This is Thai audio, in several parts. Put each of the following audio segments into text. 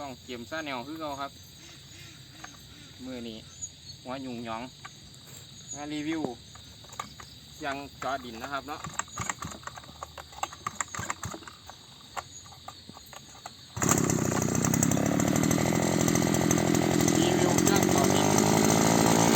ซ่องเกมซ่าแนวคือเขาครับมือนี้หัวยุงหยองงานรีวิวยังจอดินนะครับเนาะรีวิวเครื่องจอดิน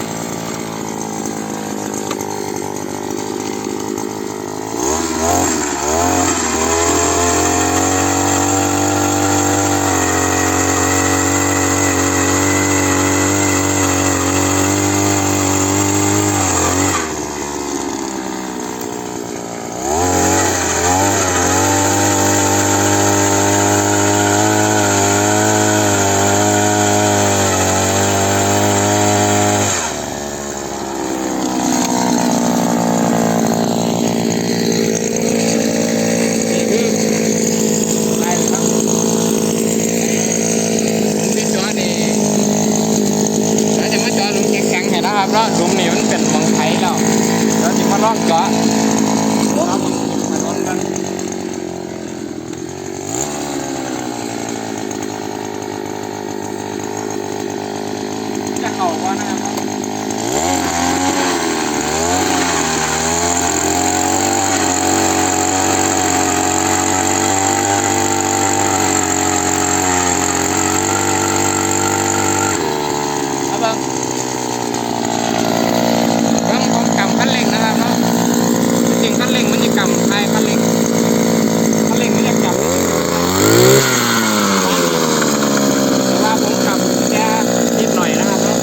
นี่คือได้เลยครับที่จอนี่เราจะมาจอหลุมแข็งๆให้นะครับแล้วหลุมนี่มันเป็นหมองไถแล้ว เราจะมาลองเจาะเอาหมองถนกันจะเข้าว่านะครับผมเรื่องของกำคันเร่งนะครับเนาะจ ริงๆคันเร่งมันจะกำท้ายคันเร่งคันเร่งมันจะกำแต่ว่าผมกำแค่นิดหน่อยนะครับเนาะ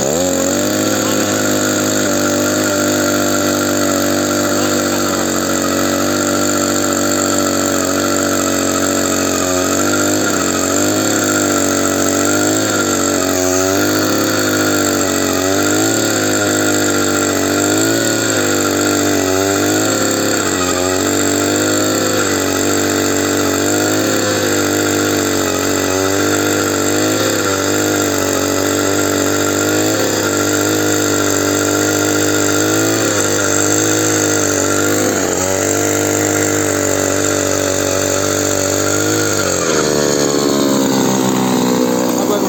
มาเบิ่ง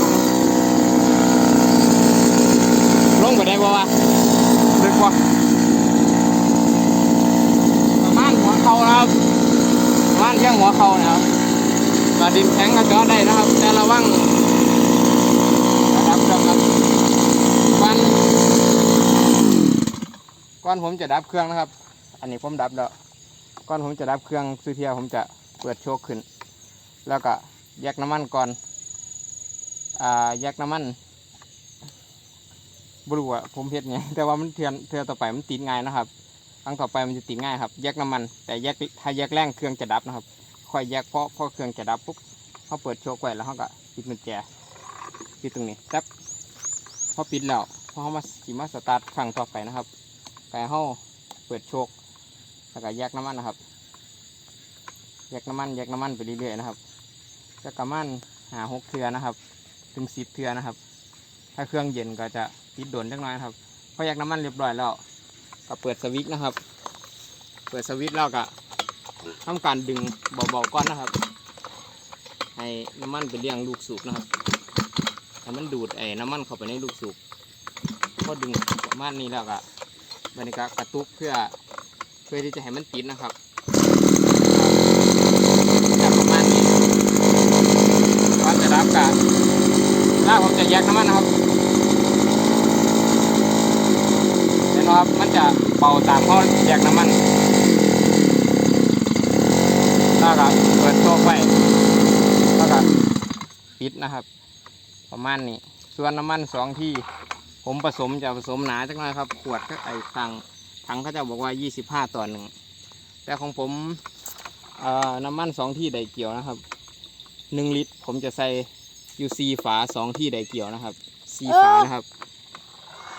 ลงไปได้บ่วะลึกบ่ประมาณหัวเข่านะครับประมาณเที่ยงหัวเข่านะครับกระ ดินแข็งก็จะได้นะครับ แต่ระวังระดับเครื่องครับก่อนก่อนผมจะดับเครื่องนะครับ อันนี้ผมดับแล้วก่อนผมจะดับเครื่องซื้อเทียผมจะเปิดโชคขึ้น แล้วก็แยกน้ำมันก่อนอ่าแยกน้ำมันบรู้ว่าผมเพ็ดไงแต่ว่ามันเทือนเทือนต่อไปมันติดง่ายนะครับครั้งต่อไปมันจะติดง่ายครับ แยกน้ำมัน แต่แยกถ้าแยกแรงเครื่องจะดับนะครับ ค่อยแยกเพราะเพราะเครื่องจะดับปุ๊บเขาเปิดโชว์ไว้แล้วเขาก็ปิดกุญแจปิดตรงนี้แป๊บพอปิดแล้วพอเขามาสีมาสตาร์ทครั้งต่อไปนะครับไปเขาเปิดโชคแล้วก็แยกน้ำมันนะครับแยกน้ำมันแยกน้ำมันไปเรื่อยๆนะครับแยกน้ำมันหาหกเทือนะครับ ถึงสิบเทือนะครับ ถ้าเครื่องเย็นก็จะติดโดนจักหน้อยครับพอแยกน้ำมันเรียบร้อยแล้วก็เปิดสวิตช์นะครับ เปิดสวิตช์แล้วก็ ทำการดึงเบาๆก่อนนะครับ ให้น้ำมันไปเลี้ยงลูกสูบนะครับให้มันดูดไอ้น้ำมันเข้าไปในลูกสูบพอดึงประมาณนี้แล้วก็บรรยากาศกระตุกเพื่อเพื่อที่จะให้มันติดนะครับจะประมาณนี้ก่อนจะรับกะถ้าผมจะแยกน้ำมันนะครับเห็นไหมครับมันจะเป่าตามเขาแยกน้ำมัน แล้วก็เปิดโชคไว้แล้วก็ปิดนะครับ ประมาณนี้ ส่วนน้ำมันสองที่ ผมผสมจะผสมหนาจักหน่อยครับ ขวดก็ไอ้ถังถังเขาจะบอกว่า 25 ต่อหนึ่งแต่ของผมเอ่อน้ำมันสองที่ไดเกี่ยวนะครับหนึ่งลิตร ผมจะใส่อยู่ซีฝาสองที่ไดเกี่ยวนะครับซีฝานะครับ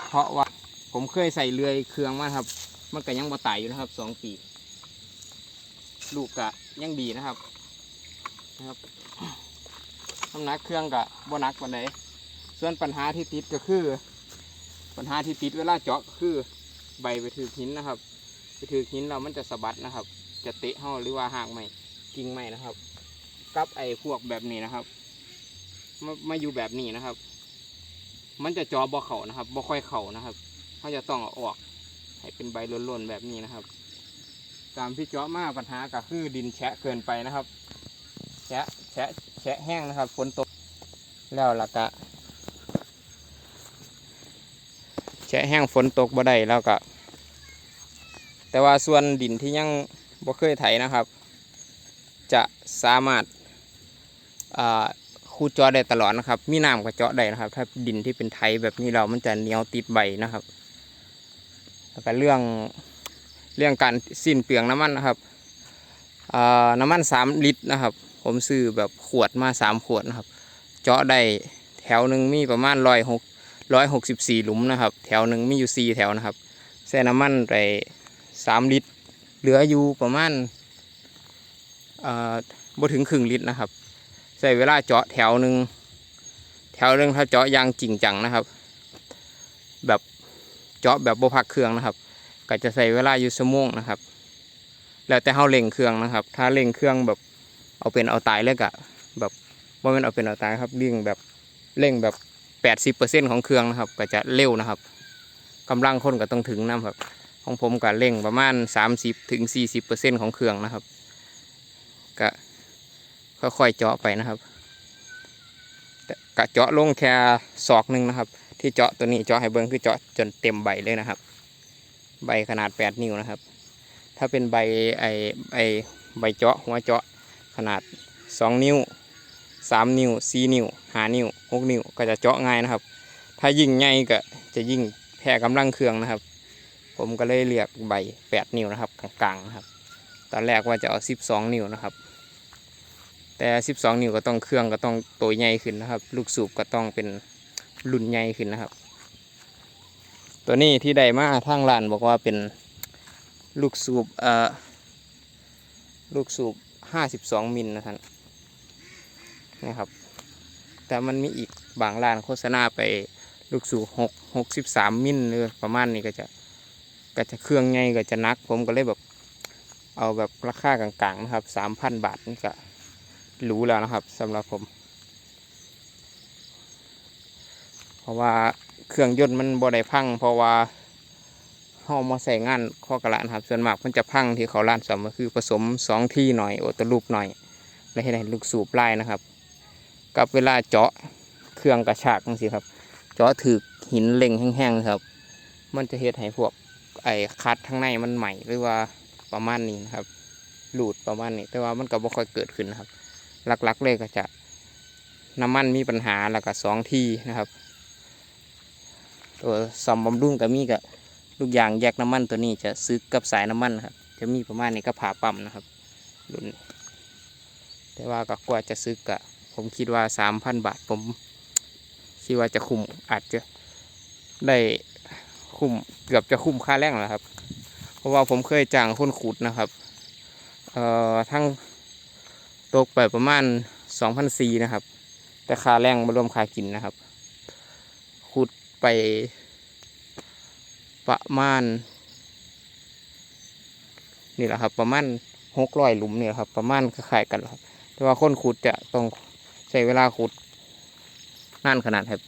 เพราะว่าผมเคยใส่เรือยเครื่องมาครับ มันก็ยังบ่ตายอยู่นะครับสองปี ลูกกะยังดีนะครับนะครับน้ำหนักเครื่องกะบ่หนักกว่าใดส่วนปัญหาที่ติดก็คือ ปัญหาที่ติดเวลาเจาะคือใบไปถือหินนะครับ ไปถือหินเรามันจะสะบัดนะครับ จะเตะเห่าหรือว่าหากไม่กิ่งไม่นะครับกับไอ้พวกแบบนี้นะครับมามาอยู่แบบนี้นะครับ มันจะจอบ่เข่านะครับบ่ค่อยเข่านะครับเขาจะต้องเอาออกให้เป็นใบล้นๆแบบนี้นะครับ ตามที่เจาะมากปัญหาก็คือดินแฉะเกินไปนะครับ แฉะแฉะแฉะแห้งนะครับฝนตกแล้วล่ะก็แฉะแห้งฝนตกบ่ได้แล้วก็แต่ว่าส่วนดินที่ยังบ่เคยไถนะครับ จะสามารถอ่าคูดเจาะได้ตลอดนะครับ มีน้ำก็เจาะได้นะครับ ถ้าดินที่เป็นไถแบบนี้เรามันจะเหนียวติดใบนะครับ แล้วก็เรื่อง เรื่องการสิ้นเปลืองน้ำมันนะครับอ่าน้ำมันสามลิตรนะครับ ผมซื้อแบบขวดมาสามขวดนะครับ เจาะได้แถวหนึ่งมีประมาณร้อยหกร้อยหกสิบสี่หลุมนะครับ แถวหนึ่งมีอยู่สี่แถวนะครับใส่น้ำมันไปสามลิตร เหลืออยู่ประมาณอ่าบ่ถึงครึ่งลิตรนะครับใส่เวลาเจาะแถวหนึ่งแถวหนึ่งถ้าเจาะยางจริงจังนะครับ แบบเจาะแบบบ่พักเครื่องนะครับ ก็จะใส่เวลาอยู่ชั่วโมงนะครับ แล้วแต่เฮาเร่งเครื่องนะครับ ถ้าเร่งเครื่องแบบเอาเป็นเอาตายเลยกะแบบว่ามันเอาเป็นเอาตายครับเร่งแบบเร่งแบบแปดสิบเปอร์เซ็นของเครื่องนะครับ ก็จะเร็วนะครับกำลังคนก็ต้องถึงนะครับ ของผมก็เร่งประมาณสามสิบถึงสี่สิบเปอร์เซ็นของเครื่องนะครับก็ค่อยๆเจาะไปนะครับกะเจาะลงแค่ศอกหนึ่งนะครับ ที่เจาะตัวนี้เจาะให้เบิ้งคือเจาะจนเต็มใบเลยนะครับ ใบขนาด 8 นิ้วนะครับ ถ้าเป็นใบไอไอใบเจาะหัวเจาะขนาด 2 นิ้ว 3 นิ้ว 4 นิ้ว 5 นิ้ว 6 นิ้ว ก็จะเจาะง่ายนะครับ ถ้ายิ่งใหญ่ก็จะยิ่งแพ้กำลังเครื่องนะครับ ผมก็เลยเลือกใบ 8 นิ้วนะครับกลางๆนะครับ ตอนแรกว่าจะเอา 12 นิ้วนะครับ แต่ 12 นิ้วก็ต้องเครื่องก็ต้องตัวใหญ่ขึ้นนะครับ ลูกสูบก็ต้องเป็นรุ่นใหญ่ขึ้นนะครับ ตัวนี้ที่ได้มาทางร้านบอกว่าเป็นลูกสูบเอ่อลูกสูบ52มิลนะครับนี่ครับ แต่มันมีอีกบางร้านโฆษณาไปลูกสูบ6 63มิลหรือประมาณนี้ก็จะก็จะเครื่องไงก็จะนัก ผมก็เลยแบบเอาแบบราคากลางๆนะครับ3,000บาทนี่ก็หรู้แล้วนะครับสำหรับผม เพราะว่า เครื่องยนต์มันบ่ได้พังเพราะว่าเฮามาใส่งานข้อกระลานครับส่วนมากมันจะพังที่เขาล้านสมก็คือผสมสองที่หน่อยโอตลูปหน่อย แล้วให้ได้ลูกสูบไล่นะครับ กับเวลาเจาะเครื่องกระชากจังซี่ครับ เจาะถือหินเล็งแห้งๆครับ มันจะเฮ็ดให้พวกไอ้คัดข้างในมันใหม่หรือว่าประมาณนี้นะครับหลุดประมาณนี้แต่ว่ามันก็บ่ค่อยเกิดขึ้นนะครับหลักๆเลยก็จะน้ำมันมีปัญหาแล้วก็สองที่นะครับ ตัวซ่อมบำรุงก็มีกับลูกยางแยกน้ำมันตัวนี้จะซึกกับสายน้ำมันครับจะมีประมาณนี้ก็ผ่าปั๊มนะครับรุ่นแต่ว่าก็กว่าจะซึกกะผมคิดว่าสามพันบาทผมคิดว่าจะคุ้มอาจจะได้คุ้มเกือบจะคุ้มค่าแรงแล้วครับ เพราะว่าผมเคยจ้างคนขุดนะครับเอ่อทั้งตกไปประมาณสองพันสี่นะครับ แต่ค่าแรงมารวมค่ากินนะครับ ไปประมาณ นี่แหละครับ ประมาณหกร้อยหลุมนี่แหละครับ ประมาณคล้ายๆกันครับ แต่ว่าคนขุดจะต้องใช้เวลาขุดนานขนาดครับ